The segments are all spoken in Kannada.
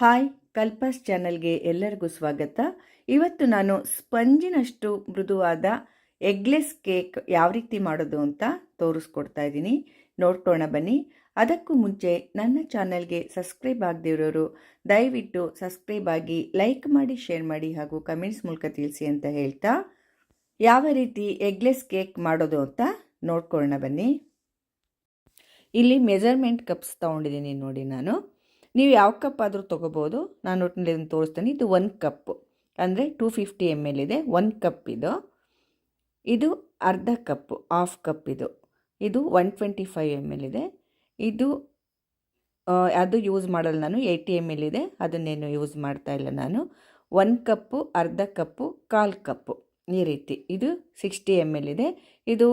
ಹಾಯ್, ಕಲ್ಪಸ್ ಚಾನಲ್ಗೆ ಎಲ್ಲರಿಗೂ ಸ್ವಾಗತ. ಇವತ್ತು ನಾನು ಸ್ಪಂಜಿನಷ್ಟು ಮೃದುವಾದ ಎಗ್ಲೆಸ್ ಕೇಕ್ ಯಾವ ರೀತಿ ಮಾಡೋದು ಅಂತ ತೋರಿಸ್ಕೊಡ್ತಾ ಇದ್ದೀನಿ. ನೋಡ್ಕೋಣ ಬನ್ನಿ. ಅದಕ್ಕೂ ಮುಂಚೆ ನನ್ನ ಚಾನಲ್ಗೆ ಸಬ್ಸ್ಕ್ರೈಬ್ ಆಗದಿರೋರು, ದಯವಿಟ್ಟು ಸಬ್ಸ್ಕ್ರೈಬ್ ಆಗಿ ಲೈಕ್ ಮಾಡಿ, ಶೇರ್ ಮಾಡಿ ಹಾಗೂ ಕಮೆಂಟ್ಸ್ ಮೂಲಕ ತಿಳಿಸಿ ಅಂತ ಹೇಳ್ತಾ, ಯಾವ ರೀತಿ ಎಗ್ಲೆಸ್ ಕೇಕ್ ಮಾಡೋದು ಅಂತ ನೋಡ್ಕೊಳ್ಳೋಣ ಬನ್ನಿ. ಇಲ್ಲಿ ಮೆಜರ್ಮೆಂಟ್ ಕಪ್ಸ್ ತೊಗೊಂಡಿದ್ದೀನಿ ನೋಡಿ ನಾನು. ನೀವು ಯಾವ ಕಪ್ ಆದರೂ ತೊಗೋಬೋದು. ನಾನು ಒಟ್ಟಿನಲ್ಲಿ ಇದನ್ನು ತೋರಿಸ್ತೀನಿ. ಇದು ಒಂದು ಕಪ್ಪು ಅಂದರೆ ಟೂ ಫಿಫ್ಟಿ ಎಂ ಎಲ್ ಇದೆ. ಒನ್ ಕಪ್ ಇದು. ಇದು ಅರ್ಧ ಕಪ್ಪು ಹಾಫ್ ಕಪ್ ಇದು. ಇದು one twenty five M L ಇದೆ ಇದು ಅದು ಯೂಸ್ ಮಾಡಲ್ಲ ನಾನು. ಏಯ್ಟಿ ಎಂ ಎಲ್ ಇದೆ. ಅದನ್ನೇನು ಯೂಸ್ ಮಾಡ್ತಾ ಇಲ್ಲ ನಾನು. ಒಂದು ಕಪ್ಪು ಅರ್ಧ ಕಪ್ಪು ಕಾಲು ಕಪ್ಪು ಈ ರೀತಿ. ಇದು ಸಿಕ್ಸ್ಟಿ ಎಂ ಎಲ್ ಇದೆ. ಇದು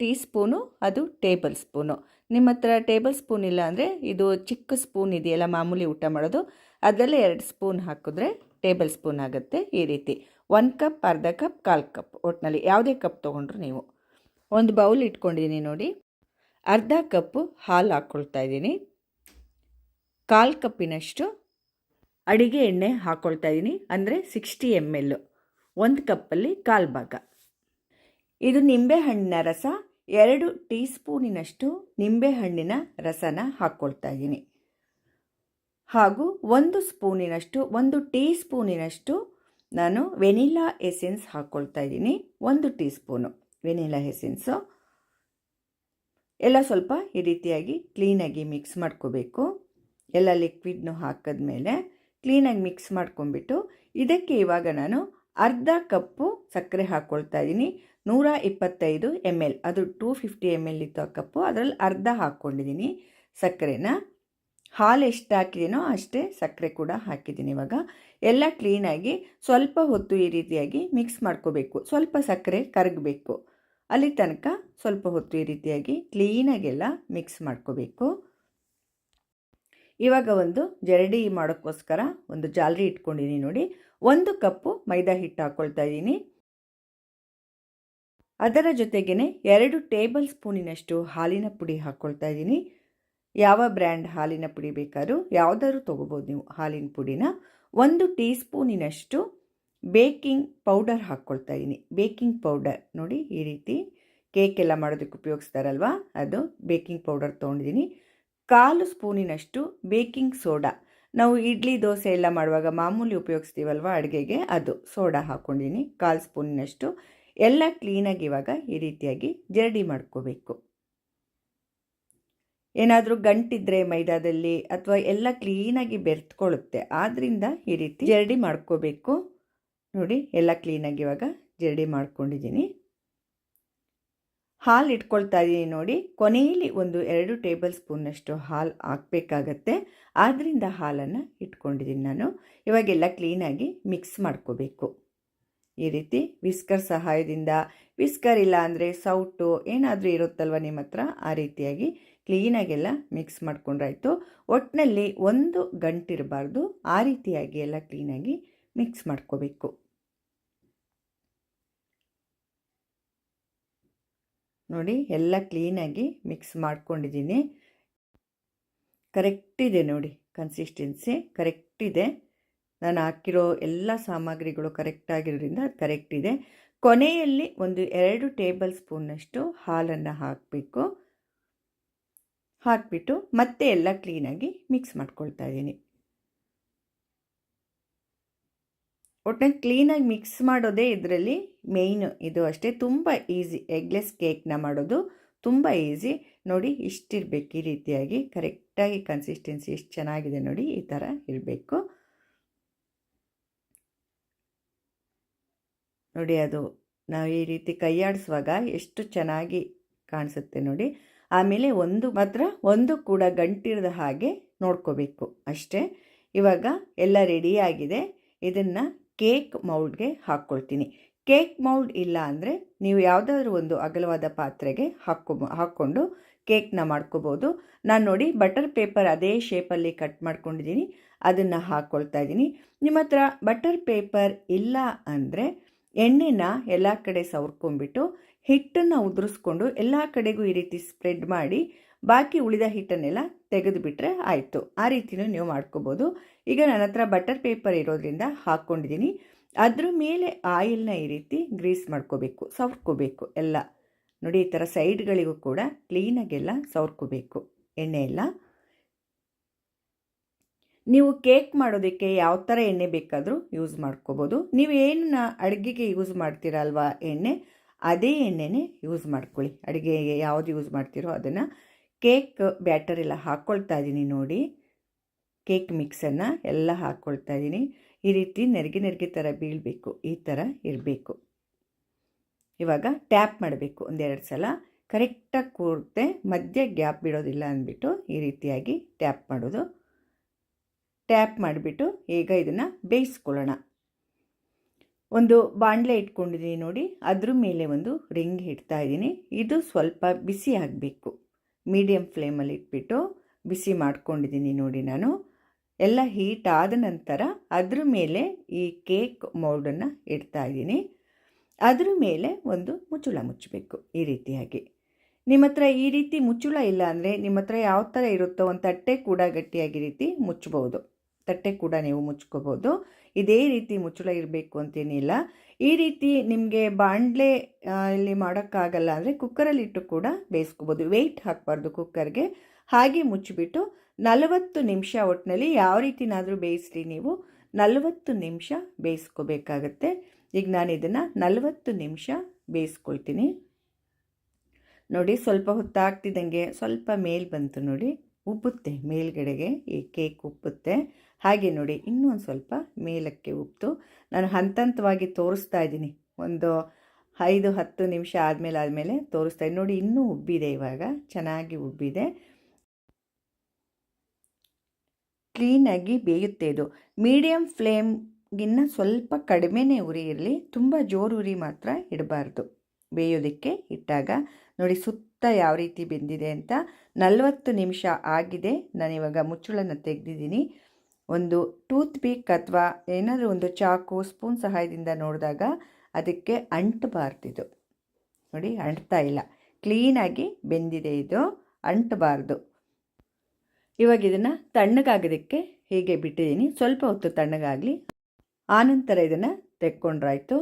ಟೀ ಸ್ಪೂನು ಅದು ಟೇಬಲ್ ಸ್ಪೂನು. ನಿಮ್ಮ ಹತ್ರ ಟೇಬಲ್ ಸ್ಪೂನ್ ಇಲ್ಲ ಅಂದರೆ ಇದು ಚಿಕ್ಕ ಸ್ಪೂನ್ ಇದೆಯಲ್ಲ, ಮಾಮೂಲಿ ಊಟ ಮಾಡೋದು, ಅದರಲ್ಲೇ ಎರಡು ಸ್ಪೂನ್ ಹಾಕಿದ್ರೆ ಟೇಬಲ್ ಸ್ಪೂನ್ ಆಗುತ್ತೆ ಈ ರೀತಿ. ಒನ್ ಕಪ್ ಅರ್ಧ ಕಪ್ ಕಾಲು ಕಪ್ ಒಟ್ಟಿನಲ್ಲಿ ಯಾವುದೇ ಕಪ್ ತೊಗೊಂಡ್ರು ನೀವು. ಒಂದು ಬೌಲ್ ಇಟ್ಕೊಂಡಿದ್ದೀನಿ ನೋಡಿ. ಅರ್ಧ ಕಪ್ಪು ಹಾಲು ಹಾಕ್ಕೊಳ್ತಾ ಇದ್ದೀನಿ. ಕಾಲು ಕಪ್ಪಿನಷ್ಟು ಅಡಿಗೆ ಎಣ್ಣೆ ಹಾಕ್ಕೊಳ್ತಾ ಇದ್ದೀನಿ. ಅಂದರೆ ಸಿಕ್ಸ್ಟಿ ಎಂ ಎಲ್ಲು ಒಂದು ಕಪ್ಪಲ್ಲಿ ಕಾಲು ಭಾಗ. ಇದು ನಿಂಬೆಹಣ್ಣಿನ ರಸ. ಎರಡು ಟೀ ಸ್ಪೂನಿನಷ್ಟು ನಿಂಬೆಹಣ್ಣಿನ ರಸನ ಹಾಕ್ಕೊಳ್ತಾ ಇದ್ದೀನಿ. ಹಾಗೂ ಒಂದು ಸ್ಪೂನಿನಷ್ಟು, ಒಂದು ಟೀ ಸ್ಪೂನಿನಷ್ಟು ನಾನು ವೆನಿಲಾ ಎಸೆನ್ಸ್ ಹಾಕ್ಕೊಳ್ತಾ ಇದ್ದೀನಿ. ಒಂದು ಟೀ ಸ್ಪೂನು ವೆನಿಲಾ ಎಸೆನ್ಸು. ಎಲ್ಲ ಸ್ವಲ್ಪ ಈ ರೀತಿಯಾಗಿ ಕ್ಲೀನಾಗಿ ಮಿಕ್ಸ್ ಮಾಡ್ಕೋಬೇಕು. ಎಲ್ಲ ಲಿಕ್ವಿಡ್ನು ಹಾಕಿದ್ಮೇಲೆ ಕ್ಲೀನಾಗಿ ಮಿಕ್ಸ್ ಮಾಡ್ಕೊಂಬಿಟ್ಟು ಇದಕ್ಕೆ ಇವಾಗ ನಾನು ಅರ್ಧ ಕಪ್ಪು ಸಕ್ಕರೆ ಹಾಕ್ಕೊಳ್ತಾ ಇದ್ದೀನಿ. ನೂರ ಇಪ್ಪತ್ತೈದು ಎಂ ಎಲ್ ಅದು ಟೂ ಫಿಫ್ಟಿ ಎಂ ಎಲ್ ಇತ್ತು ಆ ಕಪ್ಪು. ಅದರಲ್ಲಿ ಅರ್ಧ ಹಾಕ್ಕೊಂಡಿದ್ದೀನಿ ಸಕ್ಕರೆನ. ಹಾಲು ಎಷ್ಟು ಹಾಕಿದ್ದೀನೋ ಅಷ್ಟೇ ಸಕ್ಕರೆ ಕೂಡ ಹಾಕಿದ್ದೀನಿ ಇವಾಗ. ಎಲ್ಲ ಕ್ಲೀನಾಗಿ ಸ್ವಲ್ಪ ಹೊತ್ತು ಈ ರೀತಿಯಾಗಿ ಮಿಕ್ಸ್ ಮಾಡ್ಕೋಬೇಕು. ಸ್ವಲ್ಪ ಸಕ್ಕರೆ ಕರಗಬೇಕು. ಅಲ್ಲಿ ತನಕ ಸ್ವಲ್ಪ ಹೊತ್ತು ಈ ರೀತಿಯಾಗಿ ಕ್ಲೀನಾಗೆಲ್ಲ ಮಿಕ್ಸ್ ಮಾಡ್ಕೋಬೇಕು. ಇವಾಗ ಒಂದು ಜರಡಿ ಮಾಡೋಕ್ಕೋಸ್ಕರ ಒಂದು ಜಾಲರಿ ಇಟ್ಕೊಂಡಿದ್ದೀನಿ ನೋಡಿ. ಒಂದು ಕಪ್ಪು ಮೈದಾ ಹಿಟ್ಟು ಹಾಕ್ಕೊಳ್ತಾ ಇದ್ದೀನಿ. ಅದರ ಜೊತೆಗೇ ಎರಡು ಟೇಬಲ್ ಸ್ಪೂನಿನಷ್ಟು ಹಾಲಿನ ಪುಡಿ ಹಾಕ್ಕೊಳ್ತಾ ಇದ್ದೀನಿ. ಯಾವ ಬ್ರ್ಯಾಂಡ್ ಹಾಲಿನ ಪುಡಿ ಬೇಕಾದ್ರೂ ಯಾವುದಾದ್ರೂ ತೊಗೋಬೋದು ನೀವು ಹಾಲಿನ ಪುಡಿನ. ಒಂದು ಟೀ ಸ್ಪೂನಿನಷ್ಟು ಬೇಕಿಂಗ್ ಪೌಡರ್ ಹಾಕ್ಕೊಳ್ತಾ ಇದ್ದೀನಿ. ಬೇಕಿಂಗ್ ಪೌಡರ್ ನೋಡಿ ಈ ರೀತಿ. ಕೇಕ್ ಎಲ್ಲ ಮಾಡೋದಕ್ಕೆ ಉಪಯೋಗಿಸ್ತಾರಲ್ವ? ಅದು ಬೇಕಿಂಗ್ ಪೌಡರ್ ತೊಗೊಂಡಿದ್ದೀನಿ. ಕಾಲು ಸ್ಪೂನಿನಷ್ಟು ಬೇಕಿಂಗ್ ಸೋಡಾ. ನಾವು ಇಡ್ಲಿ, ದೋಸೆ ಎಲ್ಲ ಮಾಡುವಾಗ ಮಾಮೂಲಿ ಉಪಯೋಗಿಸ್ತೀವಲ್ವ ಅಡುಗೆಗೆ? ಅದು ಸೋಡಾ ಹಾಕ್ಕೊಂಡಿನಿ, ಕಾಲು ಸ್ಪೂನ್ನಷ್ಟು. ಎಲ್ಲ ಕ್ಲೀನಾಗಿ ಇವಾಗ ಈ ರೀತಿಯಾಗಿ ಜರಡಿ ಮಾಡ್ಕೋಬೇಕು. ಏನಾದರೂ ಗಂಟಿದ್ರೆ ಮೈದಾದಲ್ಲಿ ಅಥವಾ ಎಲ್ಲ ಕ್ಲೀನಾಗಿ ಬೆರೆತ್ಕೊಳ್ಳುತ್ತೆ ಆದ್ದರಿಂದ ಈ ರೀತಿ ಜರಡಿ ಮಾಡ್ಕೋಬೇಕು. ನೋಡಿ, ಎಲ್ಲ ಕ್ಲೀನಾಗಿ ಇವಾಗ ಜರಡಿ ಮಾಡ್ಕೊಂಡಿದ್ದೀನಿ ಹಾಲು ಇಟ್ಕೊಳ್ತಾ ಇದ್ದೀನಿ ನೋಡಿ. ಕೊನೆಯಲ್ಲಿ ಒಂದು ಎರಡು ಟೇಬಲ್ ಸ್ಪೂನಷ್ಟು ಹಾಲು ಹಾಕಬೇಕಾಗತ್ತೆ. ಆದ್ದರಿಂದ ಹಾಲನ್ನು ಇಟ್ಕೊಂಡಿದ್ದೀನಿ ನಾನು. ಇವಾಗೆಲ್ಲ ಕ್ಲೀನಾಗಿ ಮಿಕ್ಸ್ ಮಾಡ್ಕೋಬೇಕು. ಈ ರೀತಿ ವಿಸ್ಕರ್ ಸಹಾಯದಿಂದ, ವಿಸ್ಕರ್ ಇಲ್ಲ ಅಂದರೆ ಸೌಟು ಏನಾದರೂ ಇರುತ್ತಲ್ವ ನಿಮ್ಮ ಹತ್ರ, ಆ ರೀತಿಯಾಗಿ ಕ್ಲೀನಾಗೆಲ್ಲ ಮಿಕ್ಸ್ ಮಾಡ್ಕೊಂಡ್ರಾಯ್ತು. ಒಟ್ಟಿನಲ್ಲಿ ಒಂದು ಗಂಟಿರಬಾರ್ದು, ಆ ರೀತಿಯಾಗಿ ಎಲ್ಲ ಕ್ಲೀನಾಗಿ ಮಿಕ್ಸ್ ಮಾಡ್ಕೋಬೇಕು. ನೋಡಿ ಎಲ್ಲ ಕ್ಲೀನಾಗಿ ಮಿಕ್ಸ್ ಮಾಡ್ಕೊಂಡಿದ್ದೀನಿ. ಕರೆಕ್ಟ್ ಇದೆ ನೋಡಿ ಕನ್ಸಿಸ್ಟೆನ್ಸಿ ಕರೆಕ್ಟ್ ಇದೆ. ನಾನು ಹಾಕಿರೋ ಎಲ್ಲ ಸಾಮಗ್ರಿಗಳು ಕರೆಕ್ಟಾಗಿರೋದ್ರಿಂದ ಅದು ಕರೆಕ್ಟ್ ಇದೆ. ಕೊನೆಯಲ್ಲಿ ಒಂದು ಎರಡು ಟೇಬಲ್ ಸ್ಪೂನ್ನಷ್ಟು ಹಾಲನ್ನು ಹಾಕಬೇಕು. ಹಾಕಿಬಿಟ್ಟು ಮತ್ತೆ ಎಲ್ಲ ಕ್ಲೀನಾಗಿ ಮಿಕ್ಸ್ ಮಾಡ್ಕೊಳ್ತಾ ಇದ್ದೀನಿ. ಒಟ್ಟಿನಲ್ಲಿ ಕ್ಲೀನಾಗಿ ಮಿಕ್ಸ್ ಮಾಡೋದೇ ಇದರಲ್ಲಿ ಮೇಯ್ನು ಇದು ಅಷ್ಟೇ. ತುಂಬ ಈಸಿ ಎಗ್ಲೆಸ್ ಕೇಕ್ನ ಮಾಡೋದು ತುಂಬ ಈಸಿ ನೋಡಿ ಇಷ್ಟಿರಬೇಕು ಈ ರೀತಿಯಾಗಿ. ಕರೆಕ್ಟಾಗಿ ಕನ್ಸಿಸ್ಟೆನ್ಸಿ ಎಷ್ಟು ಚೆನ್ನಾಗಿದೆ ನೋಡಿ ಈ ಥರ ಇರಬೇಕು. ನೋಡಿ ಅದು ನಾವು ಈ ರೀತಿ ಕೈಯಾಡಿಸುವಾಗ ಎಷ್ಟು ಚೆನ್ನಾಗಿ ಕಾಣಿಸುತ್ತೆ ನೋಡಿ. ಆಮೇಲೆ ಒಂದು ಮಾತ್ರ, ಒಂದು ಕೂಡ ಗಂಟಿರದ ಹಾಗೆ ನೋಡ್ಕೋಬೇಕು ಅಷ್ಟೇ. ಇವಾಗ ಎಲ್ಲ ರೆಡಿಯಾಗಿದೆ ಇದನ್ನು ಕೇಕ್ ಮೌಲ್ಡ್ಗೆ ಹಾಕ್ಕೊಳ್ತೀನಿ. ಕೇಕ್ ಮೌಲ್ಡ್ ಇಲ್ಲ ಅಂದರೆ ನೀವು ಯಾವುದಾದ್ರೂ ಒಂದು ಅಗಲವಾದ ಪಾತ್ರೆಗೆ ಹಾಕ್ಕೊ ಹಾಕ್ಕೊಂಡು ಕೇಕ್ನ ಮಾಡ್ಕೋಬೋದು. ನಾನು ನೋಡಿ ಬಟರ್ ಪೇಪರ್ ಅದೇ ಶೇಪಲ್ಲಿ ಕಟ್ ಮಾಡ್ಕೊಂಡಿದ್ದೀನಿ ಅದನ್ನು ಹಾಕ್ಕೊಳ್ತಾ ಇದ್ದೀನಿ ನಿಮ್ಮ ಹತ್ರ ಬಟರ್ ಪೇಪರ್ ಇಲ್ಲ ಅಂದರೆ ಎಣ್ಣೆನ ಎಲ್ಲ ಕಡೆ ಸವರ್ಕೊಂಡ್ಬಿಟ್ಟು ಹಿಟ್ಟನ್ನು ಉದುರಿಸ್ಕೊಂಡು ಎಲ್ಲ ಕಡೆಗೂ ಈ ರೀತಿ ಸ್ಪ್ರೆಡ್ ಮಾಡಿ ಬಾಕಿ ಉಳಿದ ಹಿಟ್ಟನ್ನೆಲ್ಲ ತೆಗೆದುಬಿಟ್ರೆ ಆಯಿತು. ಆ ರೀತಿಯೂ ನೀವು ಮಾಡ್ಕೋಬೋದು. ಈಗ ನನ್ನ ಹತ್ರ ಬಟರ್ ಪೇಪರ್ ಇರೋದ್ರಿಂದ ಹಾಕ್ಕೊಂಡಿದ್ದೀನಿ. ಅದ್ರ ಮೇಲೆ ಆಯಿಲ್ನ ಈ ರೀತಿ ಗ್ರೀಸ್ ಮಾಡ್ಕೋಬೇಕು, ಸವರ್ಕೋಬೇಕು ಎಲ್ಲ. ನೋಡಿ, ಈ ಥರ ಸೈಡ್ಗಳಿಗೂ ಕೂಡ ಕ್ಲೀನಾಗೆಲ್ಲ ಸವರ್ಕೋಬೇಕು, ಎಣ್ಣೆ ಎಲ್ಲ. ನೀವು ಕೇಕ್ ಮಾಡೋದಕ್ಕೆ ಯಾವ ಥರ ಎಣ್ಣೆ ಬೇಕಾದರೂ ಯೂಸ್ ಮಾಡ್ಕೋಬೋದು. ನೀವು ಏನು ಅಡುಗೆಗೆ ಯೂಸ್ ಮಾಡ್ತೀರಲ್ವಾ ಎಣ್ಣೆ ಅದೇ ಎಣ್ಣೆನೆ ಯೂಸ್ ಮಾಡ್ಕೊಳ್ಳಿ. ಅಡುಗೆಗೆ ಯಾವುದು ಯೂಸ್ ಮಾಡ್ತೀರೋ ಅದನ್ನು ಕೇಕ್ ಬ್ಯಾಟರ್ ಎಲ್ಲ ಹಾಕ್ಕೊಳ್ತಾ ಇದ್ದೀನಿ ನೋಡಿ. ಕೇಕ್ ಮಿಕ್ಸನ್ನು ಎಲ್ಲ ಹಾಕ್ಕೊಳ್ತಾ ಇದ್ದೀನಿ. ಈ ರೀತಿ ನೆರಿಗೆ ನೆರಿಗೆ ಥರ ಬೀಳಬೇಕು. ಈ ಥರ ಇರಬೇಕು. ಇವಾಗ ಟ್ಯಾಪ್ ಮಾಡಬೇಕು ಒಂದೆರಡು ಸಲ. ಕರೆಕ್ಟಾಗಿ ಕೂರುತ್ತೆ ಮಧ್ಯ ಗ್ಯಾಪ್ ಬಿಡೋದಿಲ್ಲ ಅಂದ್ಬಿಟ್ಟು ಈ ರೀತಿಯಾಗಿ ಟ್ಯಾಪ್ ಮಾಡೋದು. ಟ್ಯಾಪ್ ಮಾಡಿಬಿಟ್ಟು ಈಗ ಇದನ್ನು ಬೇಯಿಸ್ಕೊಳ್ಳೋಣ. ಒಂದು ಬಾಣಲೆ ಇಟ್ಕೊಂಡಿದ್ದೀನಿ ನೋಡಿ. ಅದ್ರ ಮೇಲೆ ಒಂದು ರಿಂಗ್ ಇಡ್ತಾ ಇದ್ದೀನಿ. ಇದು ಸ್ವಲ್ಪ ಬಿಸಿ ಆಗಬೇಕು. ಮೀಡಿಯಮ್ ಫ್ಲೇಮಲ್ಲಿ ಇಟ್ಬಿಟ್ಟು ಬಿಸಿ ಮಾಡ್ಕೊಂಡಿದ್ದೀನಿ ನೋಡಿ ನಾನು. ಎಲ್ಲ ಹೀಟ್ ಆದ ನಂತರ ಅದ್ರ ಮೇಲೆ ಈ ಕೇಕ್ ಮೌಲ್ಡನ್ನು ಇಡ್ತಾ ಇದ್ದೀನಿ. ಅದ್ರ ಮೇಲೆ ಒಂದು ಮುಚ್ಚುಳ ಮುಚ್ಚಬೇಕು ಈ ರೀತಿಯಾಗಿ. ನಿಮ್ಮ ಹತ್ರ ಈ ರೀತಿ ಮುಚ್ಚುಳ ಇಲ್ಲ ಅಂದರೆ ನಿಮ್ಮ ಹತ್ರ ಯಾವ ಥರ ಇರುತ್ತೋ ಒಂದು ತಟ್ಟೆ ಕೂಡ ಗಟ್ಟಿಯಾಗಿ ರೀತಿ ಮುಚ್ಚಬಹುದು. ತಟ್ಟೆ ಕೂಡ ನೀವು ಮುಚ್ಕೋಬೋದು ಇದೇ ರೀತಿ ಮುಚ್ಚಳ ಇರಬೇಕು ಅಂತೇನಿಲ್ಲ. ಈ ರೀತಿ ನಿಮಗೆ ಬಾಣಲೆ ಇಲ್ಲಿ ಮಾಡೋಕ್ಕಾಗಲ್ಲ ಅಂದರೆ ಕುಕ್ಕರಲ್ಲಿ ಇಟ್ಟು ಕೂಡ ಬೇಯಿಸ್ಕೋಬೋದು. ವೆಯ್ಟ್ ಹಾಕಬಾರ್ದು ಕುಕ್ಕರ್ಗೆ. ಹಾಗೆ ಮುಚ್ಚಿಬಿಟ್ಟು ನಲವತ್ತು ನಿಮಿಷ ಒಟ್ಟಿನಲ್ಲಿ ಯಾವ ರೀತಿನಾದರೂ ಬೇಯಿಸ್ರಿ ನೀವು. ನಲವತ್ತು ನಿಮಿಷ ಬೇಯಿಸ್ಕೋಬೇಕಾಗತ್ತೆ. ಈಗ ನಾನು ಇದನ್ನು ನಲವತ್ತು ನಿಮಿಷ ಬೇಯಿಸ್ಕೊಳ್ತೀನಿ. ನೋಡಿ ಸ್ವಲ್ಪ ಹೊತ್ತಾಗ್ತಿದ್ದಂಗೆ ಸ್ವಲ್ಪ ಮೇಲ್ ಬಂತು ನೋಡಿ. ಉಬ್ಬುತ್ತೆ ಮೇಲ್ಗಡೆಗೆ. ಈ ಕೇಕ್ ಉಪ್ಪುತ್ತೆ. ಹಾಗೆ ನೋಡಿ, ಇನ್ನೂ ಸ್ವಲ್ಪ ಮೇಲಕ್ಕೆ ಉಪ್ತು ನಾನು ಹಂತ ಹಂತವಾಗಿ ತೋರಿಸ್ತಾ ಇದ್ದೀನಿ. ಒಂದು ಐದು, ಹತ್ತು ನಿಮಿಷ ಆದಮೇಲೆ ಆದಮೇಲೆ ತೋರಿಸ್ತಾ ಇದ್ದೀನಿ. ನೋಡಿ, ಇನ್ನೂ ಉಬ್ಬಿದೆ ಇವಾಗ, ಚೆನ್ನಾಗಿ ಉಬ್ಬಿದೆ. ಕ್ಲೀನಾಗಿ ಬೇಯುತ್ತೆ ಇದು. ಮೀಡಿಯಮ್ ಫ್ಲೇಮ್ಗಿನ್ನ ಸ್ವಲ್ಪ ಕಡಿಮೆನೇ ಉರಿ ಇರಲಿ, ತುಂಬ ಜೋರು ಉರಿ ಮಾತ್ರ ಇಡಬಾರ್ದು. ಬೇಯೋದಕ್ಕೆ ಇಟ್ಟಾಗ ನೋಡಿ, ಸುತ್ತ ಯಾವ ರೀತಿ ಬೆಂದಿದೆ ಅಂತ ನಲವತ್ತು ನಿಮಿಷ ಆಗಿದೆ. ನಾನಿವಾಗ ಮುಚ್ಚಳನ್ನು ತೆಗೆದಿದ್ದೀನಿ. ಒಂದು ಟೂತ್ ಪೀಕ್ ಅಥವಾ ಏನಾದರೂ ಒಂದು ಚಾಕು, ಸ್ಪೂನ್ ಸಹಾಯದಿಂದ ನೋಡಿದಾಗ ಅದಕ್ಕೆ ಅಂಟಬಾರ್ದಿದು. ನೋಡಿ, ಅಂಟ್ತಾ ಇಲ್ಲ. ಕ್ಲೀನಾಗಿ ಬೆಂದಿದೆ ಇದು, ಅಂಟಬಾರ್ದು. ಇವಾಗ ಇದನ್ನು ತಣ್ಣಗಾಗೋದಕ್ಕೆ ಹೀಗೆ ಬಿಟ್ಟಿದ್ದೀನಿ. ಸ್ವಲ್ಪ ಹೊತ್ತು ತಣ್ಣಗಾಗಲಿ. ಆನಂತರ ಇದನ್ನು ತೆಕ್ಕೊಂಡ್ರಾಯಿತು.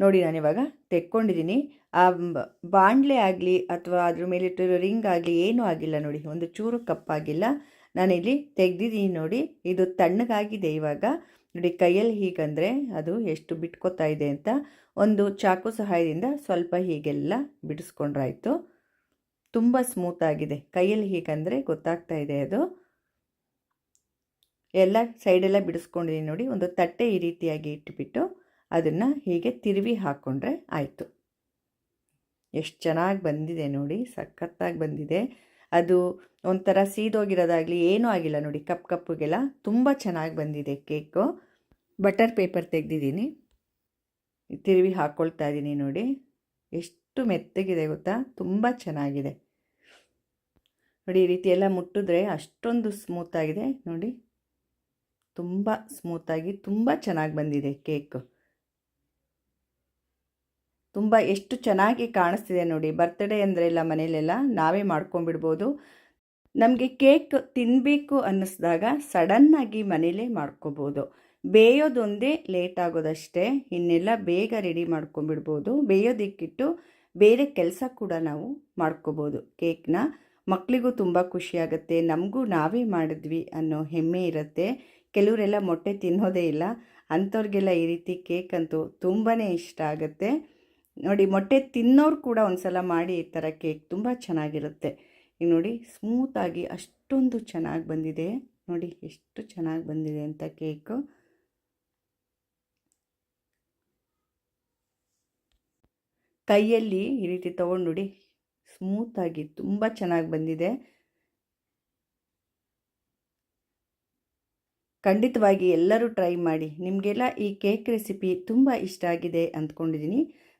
ನೋಡಿ, ನಾನಿವಾಗ ತೆಕ್ಕೊಂಡಿದ್ದೀನಿ. ಆ ಬಾಣಲೆ ಆಗಲಿ ಅಥವಾ ಅದ್ರ ಮೇಲಿಟ್ಟಿರೋ ರಿಂಗ್ ಆಗಲಿ ಏನೂ ಆಗಿಲ್ಲ ನೋಡಿ, ಒಂದು ಚೂರು ಕಪ್ಪಾಗಿಲ್ಲ. ನಾನಿಲ್ಲಿ ತೆಗೆದಿದ್ದೀನಿ ನೋಡಿ, ಇದು ತಣ್ಣಗಾಗಿದೆ ಇವಾಗ. ನೋಡಿ, ಕೈಯಲ್ಲಿ ಹೀಗಂದರೆ ಅದು ಎಷ್ಟು ಬಿಟ್ಕೋತಾ ಇದೆ ಅಂತ ಒಂದು ಚಾಕು ಸಹಾಯದಿಂದ ಸ್ವಲ್ಪ ಹೀಗೆಲ್ಲ ಬಿಡಿಸ್ಕೊಂಡ್ರಾಯ್ತು. ತುಂಬ ಸ್ಮೂತಾಗಿದೆ ಕೈಯಲ್ಲಿ ಹೀಗಂದರೆ ಗೊತ್ತಾಗ್ತಾ ಇದೆ ಅದು. ಎಲ್ಲ ಸೈಡೆಲ್ಲ ಬಿಡಿಸ್ಕೊಂಡಿದ್ದೀನಿ ನೋಡಿ, ಒಂದು ತಟ್ಟೆ ಈ ರೀತಿಯಾಗಿ ಇಟ್ಟುಬಿಟ್ಟು ಅದನ್ನು ಹೀಗೆ ತಿರುವಿ ಹಾಕ್ಕೊಂಡ್ರೆ ಆಯಿತು. ಎಷ್ಟು ಚೆನ್ನಾಗಿ ಬಂದಿದೆ ನೋಡಿ, ಸಖತ್ತಾಗಿ ಬಂದಿದೆ. ಅದು ಒಂಥರ ಸೀದೋಗಿರೋದಾಗಲಿ ಏನೂ ಆಗಿಲ್ಲ ನೋಡಿ, ಕಪ್ ಕಪ್ಪುಗೆಲ್ಲ ತುಂಬ ಚೆನ್ನಾಗಿ ಬಂದಿದೆ ಕೇಕು. Butter paper ತೆಗೆದಿದ್ದೀನಿ. ತಿರುವಿ ಹಾಕ್ಕೊಳ್ತಾ ಇದ್ದೀನಿ ನೋಡಿ. ಎಷ್ಟು ಮೆತ್ತಗಿದೆ ಗೊತ್ತಾ? ತುಂಬ ಚೆನ್ನಾಗಿದೆ. ನೋಡಿ, ಈ ರೀತಿ ಎಲ್ಲ ಮುಟ್ಟಿದ್ರೆ ಅಷ್ಟೊಂದು ಸ್ಮೂತಾಗಿದೆ ನೋಡಿ. ತುಂಬ ಸ್ಮೂತಾಗಿ, ತುಂಬ ಚೆನ್ನಾಗಿ ಬಂದಿದೆ ಕೇಕ್. ತುಂಬ ಎಷ್ಟು ಚೆನ್ನಾಗಿ ಕಾಣಿಸ್ತಿದೆ ನೋಡಿ. ಬರ್ತ್ಡೇ ಅಂದರೆಲ್ಲ ಮನೆಯಲ್ಲೆಲ್ಲ ನಾವೇ ಮಾಡ್ಕೊಂಡ್ಬಿಡ್ಬೋದು. ನಮಗೆ ಕೇಕ್ ತಿನ್ನಬೇಕು ಅನ್ನಿಸ್ದಾಗ ಸಡನ್ನಾಗಿ ಮನೇಲೇ ಮಾಡ್ಕೋಬೋದು. ಬೇಯೋದೊಂದೇ ಲೇಟ್ ಆಗೋದಷ್ಟೇ. ಇನ್ನೆಲ್ಲ ಬೇಗ ರೆಡಿ ಮಾಡ್ಕೊಂಡ್ಬಿಡ್ಬೋದು. ಬೇಯೋದಿಕ್ಕಿಟ್ಟು ಬೇರೆ ಕೆಲಸ ಕೂಡ ನಾವು ಮಾಡ್ಕೋಬೋದು ಕೇಕ್ನ ಮಕ್ಕಳಿಗೂ ತುಂಬ ಖುಷಿಯಾಗುತ್ತೆ ನಮಗೂ ನಾವೇ ಮಾಡಿದ್ವಿ ಅನ್ನೋ ಹೆಮ್ಮೆ ಇರುತ್ತೆ. ಕೆಲವರೆಲ್ಲ ಮೊಟ್ಟೆ ತಿನ್ನೋದೇ ಇಲ್ಲ. ಅಂಥವ್ರಿಗೆಲ್ಲ ಈ ರೀತಿ ಕೇಕ್ ಅಂತೂ ತುಂಬಾ ಇಷ್ಟ ಆಗುತ್ತೆ. ನೋಡಿ ಮೊಟ್ಟೆ ತಿನ್ನೋರು ಕೂಡ ಒಂದ್ಸಲ ಮಾಡಿ ಈ ಥರ ಕೇಕ್ ತುಂಬ ಚೆನ್ನಾಗಿರುತ್ತೆ. ಈಗ ನೋಡಿ ಸ್ಮೂತಾಗಿ ಅಷ್ಟೊಂದು ಚೆನ್ನಾಗಿ ಬಂದಿದೆ. ನೋಡಿ ಎಷ್ಟು ಚೆನ್ನಾಗಿ ಬಂದಿದೆ ಅಂತ ಕೇಕು. ಕೈಯಲ್ಲಿ ಈ ರೀತಿ ತೊಗೊಂಡು ನೋಡಿ ಸ್ಮೂತಾಗಿ ತುಂಬ ಚೆನ್ನಾಗಿ ಬಂದಿದೆ. ಖಂಡಿತವಾಗಿ ಎಲ್ಲರೂ ಟ್ರೈ ಮಾಡಿ. ನಿಮಗೆಲ್ಲ ಈ ಕೇಕ್ ರೆಸಿಪಿ ತುಂಬ ಇಷ್ಟ ಆಗಿದೆ ಅಂದ್ಕೊಂಡಿದ್ದೀನಿ.